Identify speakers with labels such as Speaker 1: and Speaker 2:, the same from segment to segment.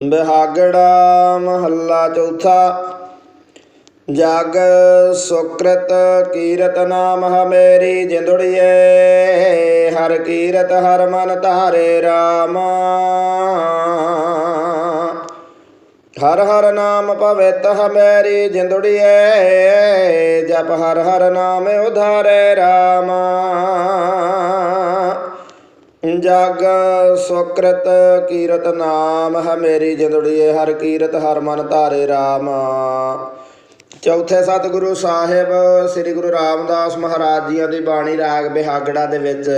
Speaker 1: ਬਹਾਗੜਾ ਮਹੱਲਾ ਚੌਥਾ। ਜਗ ਸੁਕ੍ਰਿਤ ਕੀਰਤ ਨਾਮ ਹ ਮੇਰੀ ਜਿੰਦੜੀਏ, ਹਰ ਕੀਰਤ ਹਰ ਮਨ ਧਾਰੇ RAM ਹਰ ਹਰ ਨਾਮ ਪਵਿੱਤ ਹਮੇਰੀ ਜਿੰਦੜੀਏ, ਜਪ ਹਰ ਹਰ ਨਾਮ ਉਧਾਰੇ RAM ਜਗ ਸੁਕ੍ਰਿਤ ਕੀਰਤ ਨਾਮ, ਹੈ ਮੇਰੀ ਜਿੰਦੜੀਏ, ਹਰ ਕੀਰਤ ਹਰ ਮਨ ਧਾਰੇ RAM ਚੌਥੇ ਸਤਿਗੁਰੂ ਸਾਹਿਬ, ਸ੍ਰੀ ਗੁਰੂ ਰਾਮਦਾਸ ਮਹਾਰਾਜ ਜੀਆਂ ਦੀ ਬਾਣੀ ਰਾਗ ਬਿਹਾਗੜਾ ਦੇ ਵਿੱਚ।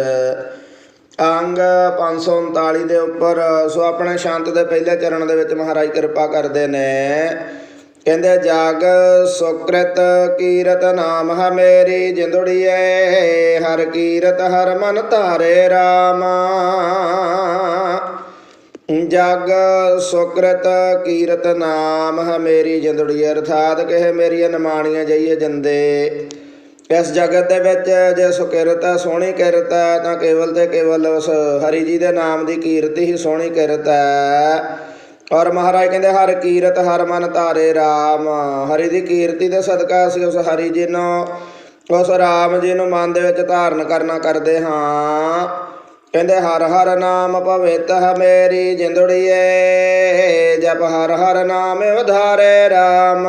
Speaker 1: ਅੰਗ 539 ਦੇ ਉੱਪਰ, ਸੋ ਆਪਣੇ ਸ਼ਾਂਤ ਦੇ ਪਹਿਲੇ ਚਰਨ ਦੇ ਵਿੱਚ ਮਹਾਰਾਜ ਕਿਰਪਾ ਕਰਦੇ ਨੇ। ਕਹਿੰਦੇ, ਜਾਗ ਸੁਕ੍ਰਿਤ ਕੀਰਤ ਨਾਮ ਹੈ ਮੇਰੀ ਜਿੰਦੜੀਏ, ਹਰ ਕੀਰਤ ਹਰ ਮਨ ਧਾਰੇ ਰਾਮਾ। ਜਗ ਸੁਕ੍ਰਿਤ ਕੀਰਤ ਨਾਮ ਹੈ ਮੇਰੀ ਜਿੰਦੜੀਏ, ਅਰਥਾਤ ਕਿ ਮੇਰੀਆਂ ਨਿਮਾਣੀਆਂ ਜਾਈਏ ਜੰਦੇ। ਇਸ ਜਗਤ ਦੇ ਵਿੱਚ ਜੇ ਸੁਕਿਰਤ ਹੈ, ਸੋਹਣੀ ਕਿਰਤ ਹੈ, ਤਾਂ ਕੇਵਲ ਤੇ ਕੇਵਲ ਉਸ ਹਰੀ ਜੀ ਦੇ ਨਾਮ ਦੀ ਕੀਰਤ ਹੀ ਸੋਹਣੀ ਕਿਰਤ ਹੈ। ਔਰ ਮਹਾਰਾਜ ਕਹਿੰਦੇ, ਹਰ ਕੀਰਤ, ਹਰ ਮਨ ਧਾਰੇ RAM ਹਰੀ ਦੀ ਕੀਰਤੀ ਦੇ ਸਦਕਾ ਅਸੀਂ ਉਸ ਹਰੀ ਜੀ ਨੂੰ ਉਸ RAM ਜੀ ਨੂੰ ਮਨ ਦੇ ਵਿੱਚ ਧਾਰਨ ਕਰਨਾ ਕਰਦੇ ਹਾਂ। ਕਹਿੰਦੇ, ਹਰ ਹਰ ਨਾਮ ਪਵਿੱਤ ਹੈ ਮੇਰੀ ਜਿੰਦੜੀਏ। ਜਪ ਹਰ ਹਰ ਨਾਮ ਉਧਾਰੇ RAM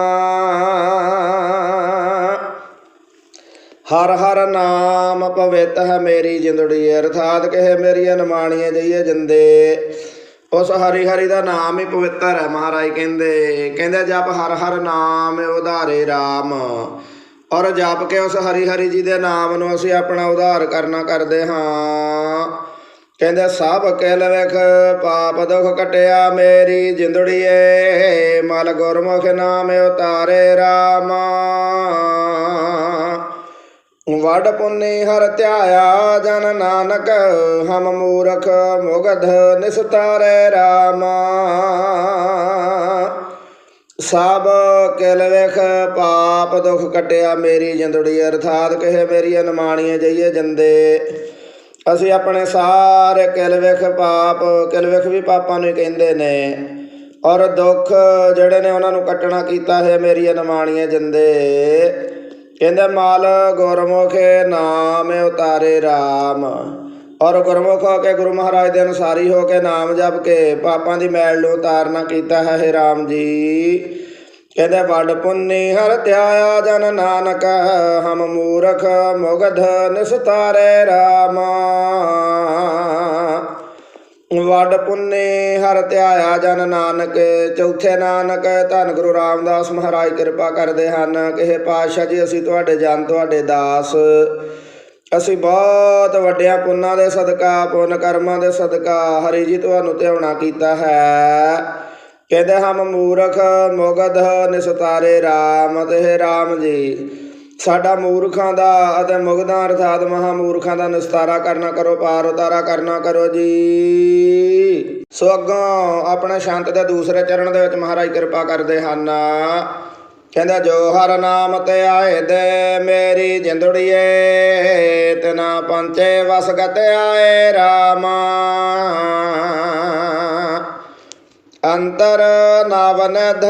Speaker 1: ਹਰ ਹਰ ਨਾਮ ਪਵਿੱਤ ਹੈ ਮੇਰੀ ਜਿੰਦੜੀਏ। ਅਰਥਾਤ ਕਿ ਮੇਰੀਆਂ ਨਿਮਾਣੀਆਂ ਜਈਏ ਜਿੰਦੇ। ਉਸ ਹਰੀ ਹਰੀ ਦਾ ਨਾਮ ਹੀ ਪਵਿੱਤਰ ਹੈ ਮਹਾਰਾਜ ਕਹਿੰਦੇ ਕਹਿੰਦੇ ਜਪ ਹਰ ਹਰ ਨਾਮ ਉਧਾਰੇ RAM ਔਰ ਜਪ ਕੇ ਉਸ ਹਰੀ ਹਰੀ ਜੀ ਦੇ ਨਾਮ ਨੂੰ ਅਸੀਂ ਆਪਣਾ ਉਧਾਰ ਕਰਨਾ ਕਰਦੇ ਹਾਂ। ਕਹਿੰਦੇ, ਸਭ ਕਿਲ ਵੇਖ ਪਾਪ ਦੁਖ ਕਟਿਆ ਮੇਰੀ ਜਿੰਦੜੀਏ, ਮਲ ਗੁਰਮੁਖ ਨਾਮ ਉਤਾਰੇ RAM ਵਡ ਪੁੰਨੀ ਹਰ ਧਿਆਇਆ, ਜਨ ਨਾਨਕ ਹਮ ਮੂਰਖ ਮੁਗਧ ਨਿਸਤਾਰੇ RAM ਸਭ ਕਿਲ ਵੇਖ, ਪਾਪ ਦੁਖ ਕਟਿਆ ਮੇਰੀ ਜਿੰਦੜੀ, ਅਰਥਾਤ ਕਹੇ ਮੇਰੀ ਅਨਮਾਣੀਏ ਜਈਏ ਜੰਦੇ। ਅਸੀਂ ਆਪਣੇ ਸਾਰੇ ਕਿਲ ਵੇਖ, ਪਾਪ ਕਿਲ ਵੇਖ ਵੀ ਪਾਪਾਂ ਨੂੰ ਹੀ ਕਹਿੰਦੇ ਨੇ। ਔਰ ਦੁੱਖ ਜਿਹੜੇ ਨੇ ਉਹਨਾਂ ਨੂੰ ਕੱਟਣਾ ਕੀਤਾ ਹੈ ਮੇਰੀ ਅਨਮਾਣੀਏ ਜੰਦੇ। ਕਹਿੰਦੇ, ਮਾਲ ਗੁਰਮੁਖ ਨਾਮ ਉਤਾਰੇ RAM ਔਰ ਗੁਰਮੁਖ ਹੋ ਕੇ ਗੁਰੂ ਮਹਾਰਾਜ ਦੇ ਅਨੁਸਾਰੀ ਹੋ ਕੇ ਨਾਮ ਜਪ ਕੇ ਪਾਪਾਂ ਦੀ ਮੈਲ ਨੂੰ ਉਤਾਰਨਾ ਕੀਤਾ ਹੈ, ਹੇ RAM ਜੀ। ਕਹਿੰਦੇ, ਵੱਡ ਪੁੰਨੀ ਹਰ ਧਿਆਇਆ ਜਨ ਨਾਨਕ, ਹਮ ਮੂਰਖ ਮੁਗਧ ਨਿਸਤਾਰੇ RAM ਵੱਡ ਪੁੰਨੇ ਹਰ ਧਿਆਇਆ ਜਨ ਨਾਨਕ, ਚੌਥੇ ਨਾਨਕ, ਧੰਨ ਗੁਰੂ ਰਾਮਦਾਸ ਮਹਾਰਾਜ ਕਿਰਪਾ ਕਰਦੇ ਹਨ। ਕਿਹੇ ਪਾਤਸ਼ਾਹ ਜੀ, ਅਸੀਂ ਤੁਹਾਡੇ ਜਨ, ਤੁਹਾਡੇ ਦਾਸ। ਅਸੀਂ ਬਹੁਤ ਵੱਡਿਆਂ ਪੁੰਨਾਂ ਦੇ ਸਦਕਾ, ਪੁੰਨ ਕਰਮਾਂ ਦੇ ਸਦਕਾ, ਹਰੀ ਜੀ ਤੁਹਾਨੂੰ ਧਿਆਉਣਾ ਕੀਤਾ ਹੈ। ਕਹਿੰਦੇ ਹਮ ਮੂਰਖ, ਮੁਗਧ, ਨਿਸਤਾਰੇ RAM ਤੇ ਹੈ RAM ਜੀ। ਸਾਡਾ ਮੂਰਖਾਂ ਦਾ ਅਤੇ ਮੁਗਧਾਂ ਅਰਥਾਤ ਮਹਾ ਮੂਰਖਾਂ ਦਾ ਨਿਸਤਾਰਾ ਕਰਨਾ ਕਰੋ, ਪਾਰ ਉਤਾਰਾ ਕਰਨਾ ਕਰੋ ਜੀ। ਸੋ ਅੱਗੋਂ ਆਪਣੇ ਸ਼ਾਂਤ ਦੇ ਦੂਸਰੇ ਚਰਨ ਦੇ ਵਿੱਚ ਮਹਾਰਾਜ ਕਿਰਪਾ ਕਰਦੇ ਹਨ। ਕਹਿੰਦਾ, ਜੋ ਹਰ ਨਾਮ ਤੇ ਆਏ ਦੇ ਮੇਰੀ ਜਿੰਦੜੀਏ, ਤਨਾ ਪੰਚੇ ਵਸਗਤ ਆਏ ਰਾਮਾ। ਅੰਤਰ ਨਵਨਧ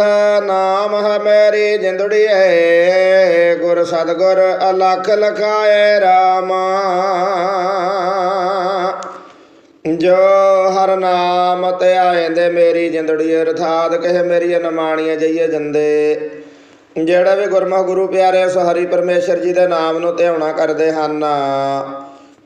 Speaker 1: ਨਾਮ ਹੈ ਜਿੰਦੜੀਏ, ਗੁਰ ਸਤਗੁਰ ਅਲਖ ਲਖਾਏ ਰਾਮਾ। ਜੋ ਹਰ ਨਾਮ ਤੇ ਆਏਂਦੇ ਮੇਰੀ ਜਿੰਦੜੀ ਅਰਥਾਤ ਕਹੇ ਮੇਰੀ ਅਨਮਾਣੀਆਂ ਜਈਏ ਜੰਦੇ। ਜਿਹੜਾ ਵੀ ਗੁਰਮੁਖ ਗੁਰੂ ਪਿਆਰੇ ਉਸ ਹਰੀ ਪਰਮੇਸ਼ਰ ਜੀ ਦੇ ਨਾਮ ਨੂੰ ਧਿਆਉਣਾ ਕਰਦੇ ਹਨ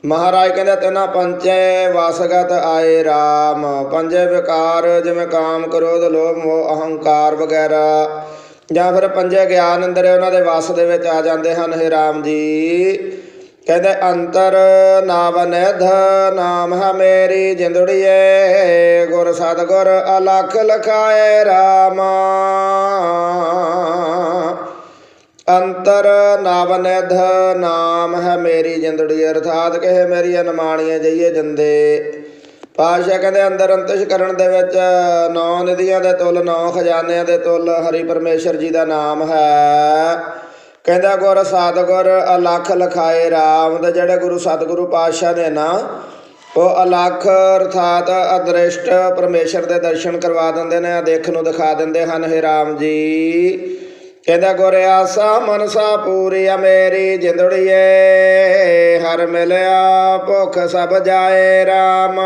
Speaker 1: ਮਹਾਰਾਜ ਕਹਿੰਦੇ ਤੇਨਾ ਪੰਚੇ ਵਾਸਗਤ ਆਏ RAM ਪੰਜੇ ਵਿਕਾਰ ਜਿਵੇਂ ਕਾਮ ਕ੍ਰੋਧ ਲੋਭ ਮੋਹ ਅਹੰਕਾਰ ਵਗੈਰਾ। ਜਾਂ ਫਿਰ ਪੰਜੇ ਗਿਆਨ ਅੰਦਰ ਉਹਨਾਂ ਦੇ ਵਸ ਦੇ ਵਿੱਚ ਆ ਜਾਂਦੇ ਹਨ, ਹੇ RAM ਜੀ। ਕਹਿੰਦੇ, ਅੰਤਰ ਨਾਵਨਿਧ ਨਾਮ ਹੈ ਮੇਰੀ ਜਿੰਦੜੀਏ। ਗੁਰ ਸਤਗੁਰ ਅਲਖ ਲਖਾਏ RAM ਅੰਤਰ ਨਵਨਿਧ ਨਾਮ ਹੈ ਮੇਰੀ ਜਿੰਦੜੀ, ਅਰਥਾਤ ਕਿ ਮੇਰੀ ਅਨਮਾਣੀਆਂ ਜਈਏ ਜਿੰਦੇ। ਪਾਸ਼ਾ ਕਹਿੰਦੇ, ਅੰਦਰ ਅੰਤਿਸ਼ ਕਰਨ ਦੇ ਵਿੱਚ ਨੌ ਨਦੀਆਂ ਦੇ ਤੁਲ, ਨੌ ਖਜ਼ਾਨਿਆਂ ਦੇ ਤੁਲ, ਹਰੀ ਪਰਮੇਸ਼ਰ ਜੀ ਦਾ ਨਾਮ ਹੈ। ਕਹਿੰਦਾ, ਗੁਰ ਸਤਗੁਰ, ਅਲਖ ਲਖਾਏ RAM ਦੇ, ਜਿਹੜੇ ਗੁਰੂ ਸਤਗੁਰੂ ਪਾਤਸ਼ਾਹ ਦੇ ਨਾਂ, ਉਹ ਅਲੱਖ, ਅਰਥਾਤ ਅਦ੍ਰਿਸ਼ਟ ਪਰਮੇਸ਼ਰ ਦੇ ਦਰਸ਼ਨ ਕਰਵਾ ਦਿੰਦੇ ਨੇ ਦੇਖ ਨੂੰ ਦਿਖਾ ਦਿੰਦੇ ਹਨ, ਹੇ ਰਾਮ ਜੀ। ਕਹਿੰਦਾ, ਗੁਰ ਆਸਾ ਮਨਸਾ ਪੂਰੀ ਆ ਮੇਰੀ ਜਿੰਦੜੀਏ, ਹਰ ਮਿਲਿਆ ਭੁੱਖ ਸਭ ਜਾਏ ਰਾਮ।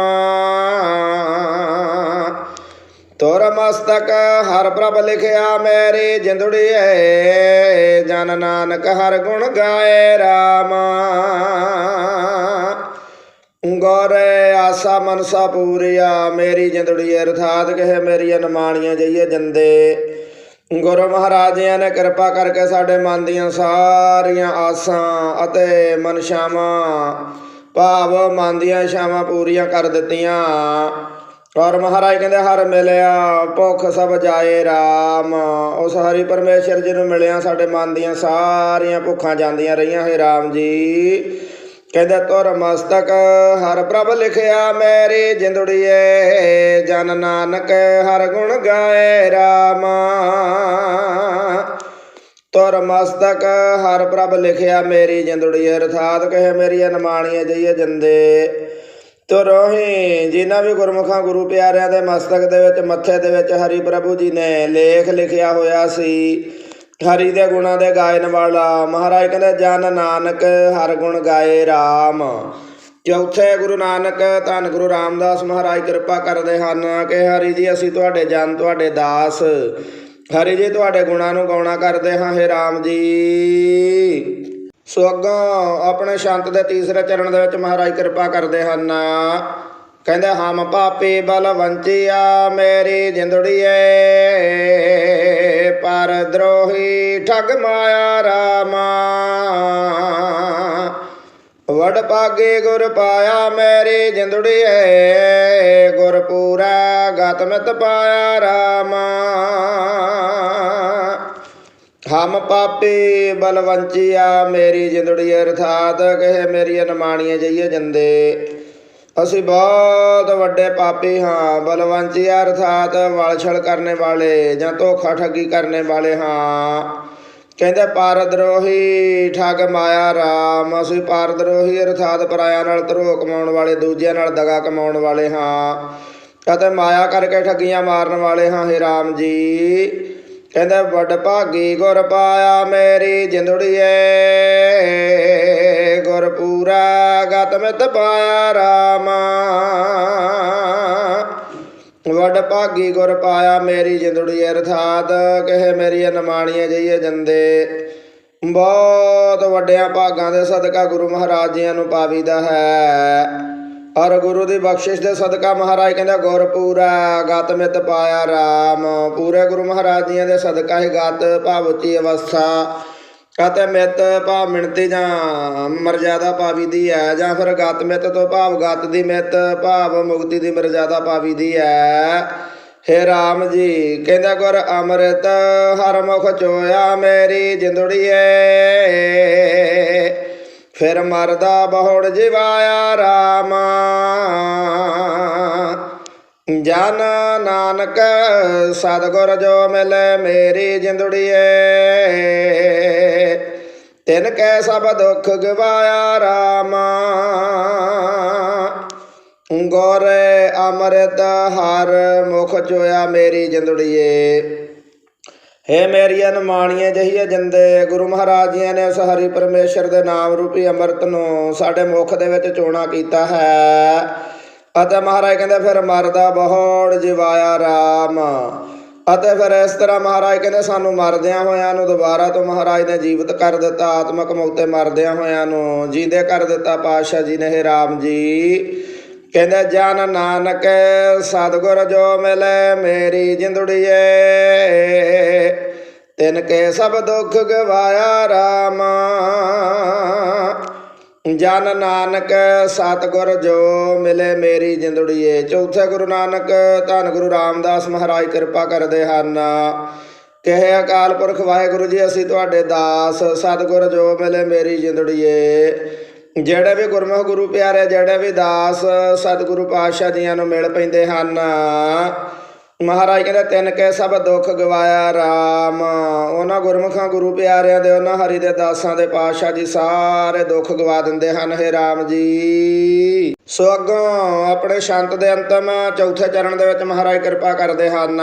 Speaker 1: ਤੋਰ ਮਸਤਕ ਹਰ ਪ੍ਰਭ ਲਿਖਿਆ ਮੇਰੀ ਜਿੰਦੜੀਏ, ਜਨ ਨਾਨਕ ਹਰ ਗੁਣ ਗਾਏ ਰਾਮ। ਗੌਰ ਆਸਾ ਮਨਸਾ ਪੂਰੀਆ ਮੇਰੀ ਜਿੰਦੜੀ ਅਰਥਾਤ ਕਹੇ ਮੇਰੀ ਨਮਾਣੀਆਂ ਜਈਏ ਜੰਦੇ। ਗੁਰੂ ਮਹਾਰਾਜਿਆਂ ਨੇ ਕਿਰਪਾ ਕਰਕੇ ਸਾਡੇ ਮਨ ਦੀਆਂ ਸਾਰੀਆਂ ਆਸਾਂ ਅਤੇ ਮਨਸ਼ਾਵਾਂ, ਭਾਵ ਮਨ ਦੀਆਂ ਇਛਾਵਾਂ ਪੂਰੀਆਂ ਕਰ ਦਿੱਤੀਆਂ। ਔਰ ਮਹਾਰਾਜ ਕਹਿੰਦੇ, ਹਰ ਮਿਲਿਆ, ਭੁੱਖ ਸਭ ਜਾਏ RAM ਉਸ ਹਰੀ ਪਰਮੇਸ਼ਰ ਜੀ ਨੂੰ ਮਿਲਿਆ, ਸਾਡੇ ਮਨ ਦੀਆਂ ਸਾਰੀਆਂ ਭੁੱਖਾਂ ਜਾਂਦੀਆਂ ਰਹੀਆਂ। ਹੈ RAM ਜੀ ਕਹਿੰਦੇ ਤੁਰ ਮਸਤਕ, ਹਰ ਪ੍ਰਭ ਲਿਖਿਆ ਮੇਰੀ ਜਿੰਦੜੀਏ, ਜਨ ਨਾਨਕ ਹਰ ਗੁਣ ਗਾਏ RAM ਤੁਰ ਮਸਤਕ, ਹਰ ਪ੍ਰਭ ਲਿਖਿਆ ਮੇਰੀ ਜਿੰਦੜੀ ਅਰਥਾਤ ਕਹੇ ਮੇਰੀ ਅਨਮਾਣੀਏ ਜਈਏ ਜੰਦੇ। ਤੁਰੋਹੀ ਜਿਨ੍ਹਾਂ ਵੀ ਗੁਰਮੁਖਾਂ ਗੁਰੂ ਪਿਆਰਿਆਂ ਦੇ ਮਸਤਕ ਦੇ ਵਿੱਚ, ਮੱਥੇ ਦੇ ਵਿੱਚ ਹਰੀ ਪ੍ਰਭੂ ਜੀ ਨੇ ਲੇਖ ਲਿਖਿਆ ਹੋਇਆ ਸੀ। ਹਰੀ ਦੇ ਗੁਣਾਂ ਦੇ ਗਾਇਨ ਵਾਲਾ। ਮਹਾਰਾਜ ਕਹਿੰਦੇ, ਜਨ ਨਾਨਕ ਹਰ ਗੁਣ ਗਾਏ RAM ਚੌਥੇ ਗੁਰੂ ਨਾਨਕ, ਧੰਨ ਗੁਰੂ ਰਾਮਦਾਸ ਮਹਾਰਾਜ ਕਿਰਪਾ ਕਰਦੇ ਹਨ ਕਿ ਹਰੀ ਜੀ, ਅਸੀਂ ਤੁਹਾਡੇ ਜਨ, ਤੁਹਾਡੇ ਦਾਸ। ਹਰੀ ਜੀ, ਤੁਹਾਡੇ ਗੁਣਾਂ ਨੂੰ ਗਾਉਣਾ ਕਰਦੇ ਹਾਂ, ਹੇ RAM ਜੀ। ਸੋ ਅੱਗੋਂ ਆਪਣੇ ਸ਼ੰਤ ਦੇ ਤੀਸਰੇ ਚਰਨ ਦੇ ਵਿੱਚ ਮਹਾਰਾਜ ਕਿਰਪਾ ਕਰਦੇ ਹਨ। ਕਹਿੰਦੇ, ਹਮ ਪਾਪੀ ਬਲ ਵੰਚਿਆ ਮੇਰੀ ਜਿੰਦੜੀਏ। ਪਰ ਦਰੋਹੀ ਠਗ ਮਾਇਆ ਰਾਮਾ। ਵਡ ਪਾਗੇ ਗੁਰ ਪਾਇਆ ਮੇਰੀ ਜਿੰਦੜੀਏ, ਗੁਰ ਪੂਰਾ ਗਤ ਮਿਤ ਪਾਇਆ ਰਾਮਾ। ਹਮ ਪਾਪੀ ਬਲਵੰਚੀਆ, ਮੇਰੀ ਜਿੰਦੜੀ ਅਰਥਾਤ ਕਹੇ ਮੇਰੀ ਅਨਮਾਣੀਏ ਜਈਏ ਜੰਦੇ। ਅਸੀਂ ਬਹੁਤ ਵੱਡੇ ਪਾਪੀ ਹਾਂ ਬਲਵੰਚੀਆ ਅਰਥਾਤ ਵਲਛਲ ਕਰਨੇ ਵਾਲੇ ਜਾਂ ਧੋਖਾ ਠੱਗੀ ਕਰਨੇ ਵਾਲੇ ਹਾਂ। ਕਹਿੰਦੇ ਪਾਰਦਰੋਹੀ ਠੱਗ ਮਾਇਆ ਰਾਮ। ਅਸੀਂ ਪਾਰਦਰੋਹੀ ਅਰਥਾਤ ਪਰਾਇਆ ਨਾਲ ਧਰੋ ਕਮਾਉਣ ਵਾਲੇ, ਦੂਜਿਆਂ ਨਾਲ ਦਗਾ ਕਮਾਉਣ ਵਾਲੇ ਹਾਂ। ਅਤੇ ਮਾਇਆ ਕਰਕੇ ਠੱਗੀਆਂ ਮਾਰਨ ਵਾਲੇ ਹਾਂ ਹੇ ਰਾਮ ਜੀ। ਕਹਿੰਦੇ, ਵੱਡ ਭਾਗੀ ਗੁਰ ਪਾਇਆ ਮੇਰੀ ਜਿੰਦੜੀਏ। ਗੁਰ ਪੂਰਾ ਗਤ ਪਾਇਆ ਰਾਮਾ। ਵੱਡ ਭਾਗੀ ਗੁਰ ਪਾਇਆ ਮੇਰੀ ਜਿੰਦੜੀ ਅਰਥਾਤ, ਕਹੇ ਮੇਰੀ ਅਨਮਾਣੀਏ ਜਈਏ ਜੰਦੇ। ਬਹੁਤ ਵੱਡਿਆਂ ਭਾਗਾਂ ਦੇ ਸਦਕਾ ਗੁਰੂ ਮਹਾਰਾਜ ਜੀਆਂ ਨੂੰ ਪਾਵੀਦਾ ਹੈ। ਔਰ ਗੁਰੂ ਦੀ ਬਖਸ਼ਿਸ਼ ਦੇ ਸਦਕਾ ਮਹਾਰਾਜ ਕਹਿੰਦਾ, ਗੁਰ ਪੂਰਾ ਗਤ ਮਿਤ ਪਾਇਆ RAM ਪੂਰੇ ਗੁਰੂ ਮਹਾਰਾਜ ਜੀਆਂ ਦੇ ਸਦਕਾ ਹੀ ਗਤ ਭਾਵ ਅਵਸਥਾ। ਗਤ ਮਿਤ ਭਾਵ ਮਿਣਤੀ ਜਾਂ ਮਰਜ਼ਾਦਾ ਪਾਵੀ ਦੀ ਹੈ ਜਾਂ ਫਿਰ ਗਤ ਮਿਤ ਤੋਂ ਭਾਵ ਗਤ ਦੀ ਮਿਤ, ਭਾਵ ਮੁਕਤੀ ਦੀ ਮਰਜ਼ਾਦਾ ਪਾਵੀ ਦੀ ਹੈ ਹੇ ਰਾਮ ਜੀ, ਕਹਿੰਦਾ ਗੁਰ ਅੰਮ੍ਰਿਤ ਹਰ ਮੁਖ ਚੋਇਆ ਮੇਰੀ ਜਿੰਦੜੀਏ। ਫਿਰ ਮਰਦਾ ਬਹੁੜ ਜਿਵਾਇਆ ਰਾਮਾ। ਜਨ ਨਾਨਕ, ਸਤਿਗੁਰ ਜੋ ਮਿਲੇ ਮੇਰੀ ਜਿੰਦੜੀਏ। ਤਿਨ ਕੈ ਸਭ ਦੁੱਖ ਗਵਾਇਆ ਰਾਮਾ। ਗੁਰ ਅੰਮ੍ਰਿਤ ਹਰ ਮੁਖ ਚੋਇਆ ਮੇਰੀ ਜਿੰਦੜੀਏ। ਹੇ ਮੇਰੀਆਂ ਅਨਮਾਣੀਏ ਜਹੀਏ ਜਿੰਦੇ, ਗੁਰੂ ਮਹਾਰਾਜ ਜੀ ਨੇ ਉਸ ਹਰੀ ਪਰਮੇਸ਼ਰ ਦੇ ਨਾਮ ਰੂਪੀ ਅੰਮ੍ਰਿਤ ਨੂੰ ਸਾਡੇ ਮੁਖ ਦੇ ਵਿੱਚ ਚੋਣਾ ਕੀਤਾ ਹੈ। ਅਤੇ ਮਹਾਰਾਜ ਕਹਿੰਦੇ, ਫਿਰ ਮਰਦਾ ਬਹੁੜ ਜਿਵਾਇਆ RAM ਅਤੇ ਫਿਰ ਇਸ ਤਰ੍ਹਾਂ ਮਹਾਰਾਜ ਕਹਿੰਦੇ, ਸਾਨੂੰ ਮਰਦਿਆਂ ਹੋਇਆਂ ਨੂੰ ਦੁਬਾਰਾ ਤੋਂ ਮਹਾਰਾਜ ਨੇ ਜੀਵਤ ਕਰ ਦਿੱਤਾ, ਆਤਮਕ ਮੌਤੇ ਮਰਦਿਆਂ ਹੋਇਆਂ ਨੂੰ, ਜੀਂਦੇ ਕਰ ਦਿੱਤਾ ਪਾਤਸ਼ਾਹ ਜੀ ਨੇ, ਹੇ ਰਾਮ ਜੀ। ਕਹਿੰਦਾ, ਜਨ ਨਾਨਕ ਸਤਿਗੁਰ ਜੋ ਮਿਲੇ, ਮੇਰੀ ਜਿੰਦੜੀਏ, ਤਿਨ ਕੇ ਸਭ ਦੁੱਖ ਗਵਾਇਆ ਰਾਮ। ਜਨ ਨਾਨਕ ਸਤਿਗੁਰ ਜੋ ਮਿਲੇ ਮੇਰੀ ਜਿੰਦੜੀਏ, ਚੌਥੇ ਗੁਰੂ ਨਾਨਕ ਧੰਨ ਗੁਰੂ ਰਾਮਦਾਸ ਮਹਾਰਾਜ ਕਿਰਪਾ ਕਰਦੇ ਹਨ। ਕਹੇ ਅਕਾਲ ਪੁਰਖ ਵਾਹਿਗੁਰੂ ਜੀ, ਅਸੀਂ ਤੁਹਾਡੇ ਦਾਸ, ਸਤਿਗੁਰ ਜੋ ਮਿਲੇ ਮੇਰੀ ਜਿੰਦੜੀਏ। ਜਿਹੜੇ ਵੀ ਗੁਰਮੁਖ ਗੁਰੂ ਪਿਆਰੇ, ਜਿਹੜੇ ਵੀ ਦਾਸ ਸਤਿਗੁਰੂ ਪਾਤਸ਼ਾਹ ਜੀਆਂ ਨੂੰ ਮਿਲ ਪੈਂਦੇ ਹਨ। ਮਹਾਰਾਜ ਕਹਿੰਦੇ, ਤਿੰਨ ਕੇ ਸਭ ਦੁੱਖ ਗਵਾਇਆ RAM ਉਹਨਾਂ ਗੁਰਮੁਖਾਂ ਗੁਰੂ ਪਿਆਰਿਆਂ ਦੇ, ਉਹਨਾਂ ਹਰੀ ਦੇ ਦਾਸਾਂ ਦੇ ਪਾਤਸ਼ਾਹ ਜੀ ਸਾਰੇ ਦੁੱਖ ਗਵਾ ਦਿੰਦੇ ਹਨ, ਹੇ RAM ਜੀ। ਸੋ ਅੱਗੋਂ ਆਪਣੇ ਸ਼ੰਤ ਦੇ ਅੰਤਮ ਚੌਥੇ ਚਰਨ ਦੇ ਵਿੱਚ ਮਹਾਰਾਜ ਕਿਰਪਾ ਕਰਦੇ ਹਨ।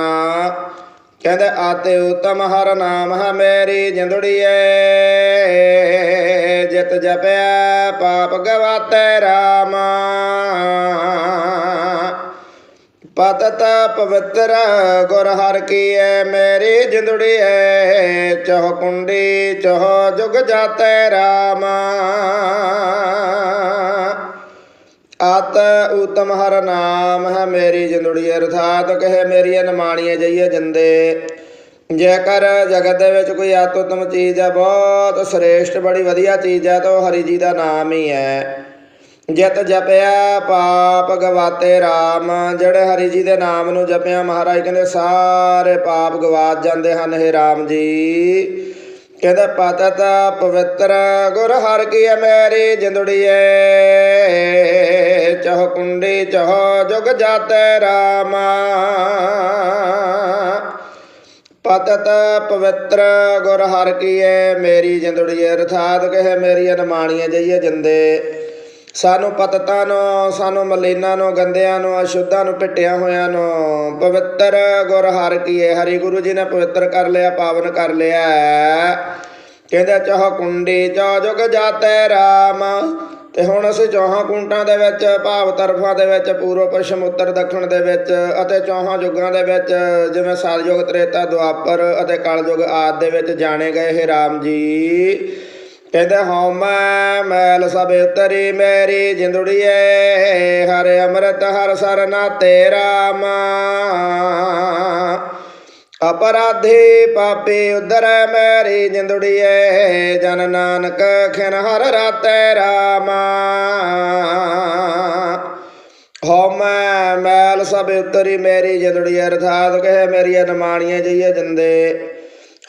Speaker 1: ਕਹਿੰਦੇ, ਆਤੇ ਉਤਮ ਹਰ ਨਾਮ ਹੈ ਮੇਰੀ ਜਿੰਦੜੀਏ, ਜਿਤ ਜਪਿਆ ਪਾਪ ਗਵਾਤੇ RAM ਪਤਤ ਪਵਿੱਤਰ ਗੁਰ ਹਰ ਕੀਏ ਮੇਰੀ ਜਿੰਦੜੀ ਹੈ ਚਹ ਕੁੰਡੀ, ਚਹ ਜੁਗ ਜਾਤੈ ਰਾਮ। ਆਤ ਉਤਮ ਹਰ ਨਾਮ ਹੈ ਮੇਰੀ ਜਿੰਦੜੀ ਅਰਥਾਤ ਕਹੇ ਮੇਰੀ ਨਮਾਣੀਏ ਜਈਏ ਜੰਦੇ। ਜੇਕਰ ਜਗਤ ਦੇ ਵਿੱਚ ਕੋਈ ਆਤ ਉਤਮ ਚੀਜ਼ ਹੈ, ਬਹੁਤ ਸ੍ਰੇਸ਼ਟ, ਬੜੀ ਵਧੀਆ ਚੀਜ਼ ਹੈ, ਤਾਂ ਉਹ ਹਰੀ ਜੀ ਦਾ ਨਾਮ ਹੀ ਹੈ। ਜਿਤ ਜਪਿਆ ਪਾਪ ਗਵਾਤੇ RAM ਜਿਹੜੇ ਹਰੀ ਜੀ ਦੇ ਨਾਮ ਨੂੰ ਜਪਿਆ ਮਹਾਰਾਜ ਕਹਿੰਦੇ ਸਾਰੇ ਪਾਪ ਗਵਾਚ ਜਾਂਦੇ ਹਨ, ਹੇ RAM ਜੀ। ਕਹਿੰਦੇ ਪਤਤ ਪਵਿੱਤਰ ਗੁਰ ਹਰ ਕੀ ਹੈ ਮੇਰੀ ਜਿੰਦੜੀਏ ਚਹ ਕੁੰਡੀ ਚਹ ਜੁਗ ਜਾਤੇ RAM ਪਤਤ ਪਵਿੱਤਰ ਗੁਰ ਹਰ ਕੀਏ ਮੇਰੀ ਜਿੰਦੜੀਏ ਅਰਥਾਤ ਕਹੇ, ਮੇਰੀ ਅਨਮਾਣੀਏ ਜਈਏ ਜਿੰਦੇ। ਸਾਨੂੰ ਪਤਤਾਂ ਨੂੰ, ਸਾਨੂੰ ਮਲੀਨਾਂ ਨੂੰ ਗੰਦਿਆਂ ਨੂੰ, ਅਸ਼ੁੱਧਾਂ ਨੂੰ, ਪਿੱਟਿਆ ਹੋਇਆਂ ਨੂੰ। ਪਵਿੱਤਰ ਗੁਰ ਹਰ ਕੀਏ, ਹਰੀ ਗੁਰੂ ਜੀ ਨੇ ਪਵਿੱਤਰ ਕਰ ਲਿਆ, ਪਾਵਨ ਕਰ ਲਿਆ। ਕਹਿੰਦੇ ਚਾਹ ਕੁੰਡੀ ਚਾ ਜੁਗ ਜਾਤੇ ਰਾਮ। ਤੇ ਹੁਣ ਅਸੀਂ ਚੌਹਾਂ ਕੁੰਟਾਂ ਦੇ ਵਿੱਚ, ਭਾਵ ਤਰਫਾਂ ਦੇ ਵਿੱਚ, ਪੂਰਬ, ਪੱਛਮ, ਉੱਤਰ, ਦੱਖਣ ਦੇ ਵਿੱਚ ਅਤੇ ਚੌਹਾਂ ਯੁੱਗਾਂ ਦੇ ਵਿੱਚ, ਜਿਵੇਂ ਸਤਯੁਗ ਤ੍ਰੇਤਾ, ਦੁਆਪਰ ਅਤੇ ਕਲਯੁਗ ਆਦਿ ਦੇ ਵਿੱਚ ਜਾਣੇ ਗਏ ਹੈ RAM ਜੀ। ਕਹਿੰਦੇ, ਹਉ ਮੈਲ ਸਭ ਉਤਰੀ ਮੇਰੀ ਜਿੰਦੜੀਏ, ਹਰ ਅੰਮ੍ਰਿਤ, ਹਰ ਸਰਨਾ ਤੇਰਾ ਮਾ ਅਪਰਾਧੀ ਪਾਪੀ ਉਦਰ ਮੇਰੀ ਜਿੰਦੜੀਏ, ਜਨ ਨਾਨਕ ਖਿਨ ਹਰ ਰਾਤੈ ਰਾਮਾ। ਹਉ ਮੈਲ ਸਭ ਉਤਰੀ ਮੇਰੀ ਜਿੰਦੜੀ ਅਰਥਾਤ ਕਹੇ ਮੇਰੀ ਅਨਮਾਣੀਆਂ ਜਈਏ ਜੰਦੇ।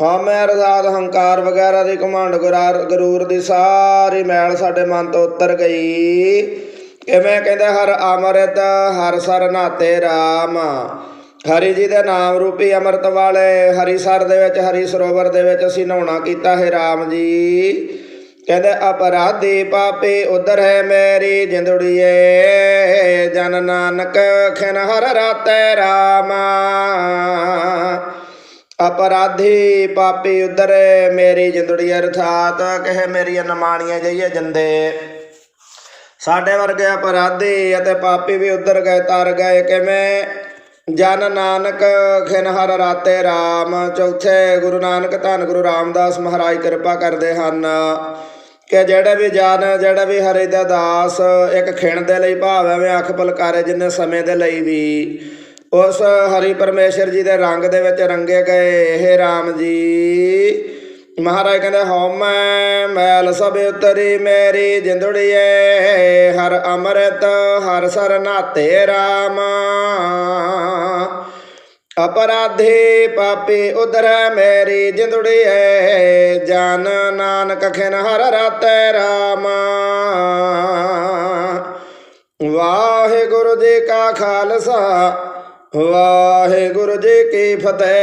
Speaker 1: ਹਾਂ, ਮੈਂ ਹੰਕਾਰ ਵਗੈਰਾ ਦੀ ਘਮੰਡ ਗੁਰਾਰ ਗਰੂਰ ਦੀ ਸਾਰੀ ਮੈਲ ਸਾਡੇ ਮਨ ਤੋਂ ਉਤਰ ਗਈ। ਕਿਵੇਂ ਕਹਿੰਦੇ, ਹਰ ਅਮਰਤ, ਹਰ ਸਰ ਨਾਤੇ RAM ਹਰੀ ਜੀ ਦੇ ਨਾਮ ਰੂਪੀ ਅੰਮ੍ਰਿਤ ਵਾਲੇ, ਹਰੀ ਸਰ ਦੇ ਵਿੱਚ, ਹਰੀ ਸਰੋਵਰ ਦੇ ਵਿੱਚ ਅਸੀਂ ਨਹਾਉਣਾ ਕੀਤਾ ਹੈ RAM ਜੀ। ਕਹਿੰਦੇ, ਅਪਰਾਧੀ ਪਾਪੀ ਉਧਰ ਹੈ ਮੇਰੀ ਜਿੰਦੜੀਏ। ਜਨ ਨਾਨਕ ਖਿਨ ਹਰ ਰਾਤੈ RAM ਅਪਰਾਧੀ ਪਾਪੀ ਉਧਰ ਮੇਰੀ ਜਿੰਦੜੀ ਅਰਥਾਤ, ਕਹੇ ਮੇਰੀ ਨਮਾਣੀਆਂ ਜਈਏ ਜੰਦੇ। ਸਾਡੇ ਵਰਗੇ ਅਪਰਾਧੀ ਅਤੇ ਪਾਪੀ ਵੀ ਉਧਰ ਗਏ ਤਰ ਗਏ ਕਿਵੇਂ? ਜਨ ਨਾਨਕ, ਖਿਨ ਹਰ ਰਾਤੇ RAM ਚੌਥੇ ਗੁਰੂ ਨਾਨਕ ਧੰਨ ਗੁਰੂ ਰਾਮਦਾਸ ਮਹਾਰਾਜ ਕਿਰਪਾ ਕਰਦੇ ਹਨ ਕਿ ਜਿਹੜੇ ਵੀ ਜਨ, ਜਿਹੜੇ ਵੀ ਹਰੀ ਦਾ ਦਾਸ, ਇੱਕ ਖਿਣ ਦੇ ਲਈ ਭਾਵ, ਐਵੇਂ ਅੱਖ ਪਲਕਾਰੇ ਜਿੰਨੇ ਸਮੇਂ ਦੇ ਲਈ ਵੀ। ਉਸ ਹਰੀ ਪਰਮੇਸ਼ਰ ਜੀ ਦੇ ਰੰਗ ਦੇ ਵਿੱਚ ਰੰਗੇ ਗਏ, ਇਹ RAM ਜੀ। ਮਹਾਰਾਜ ਕਹਿੰਦੇ, ਹਉ ਮੈਲ ਸਭ ਉਤਰੀ, ਮੇਰੀ ਜਿੰਦੜੀਏ, ਹਰ ਅੰਮ੍ਰਿਤ, ਹਰ ਸਰ ਨਾਤੇ RAM ਅਪਰਾਧੀ ਪਾਪੀ ਉਧਰ ਮੇਰੀ ਜਿੰਦੜੀਏ, ਜਨ ਨਾਨਕ ਖਿਨ ਹਰ ਰਾਤੈ RAM ਵਾਹਿਗੁਰੂ ਜੀ ਕਾ ਖਾਲਸਾ ਵਾਹਿਗੁਰੂ ਜੀ ਕੀ ਫਤਿਹ।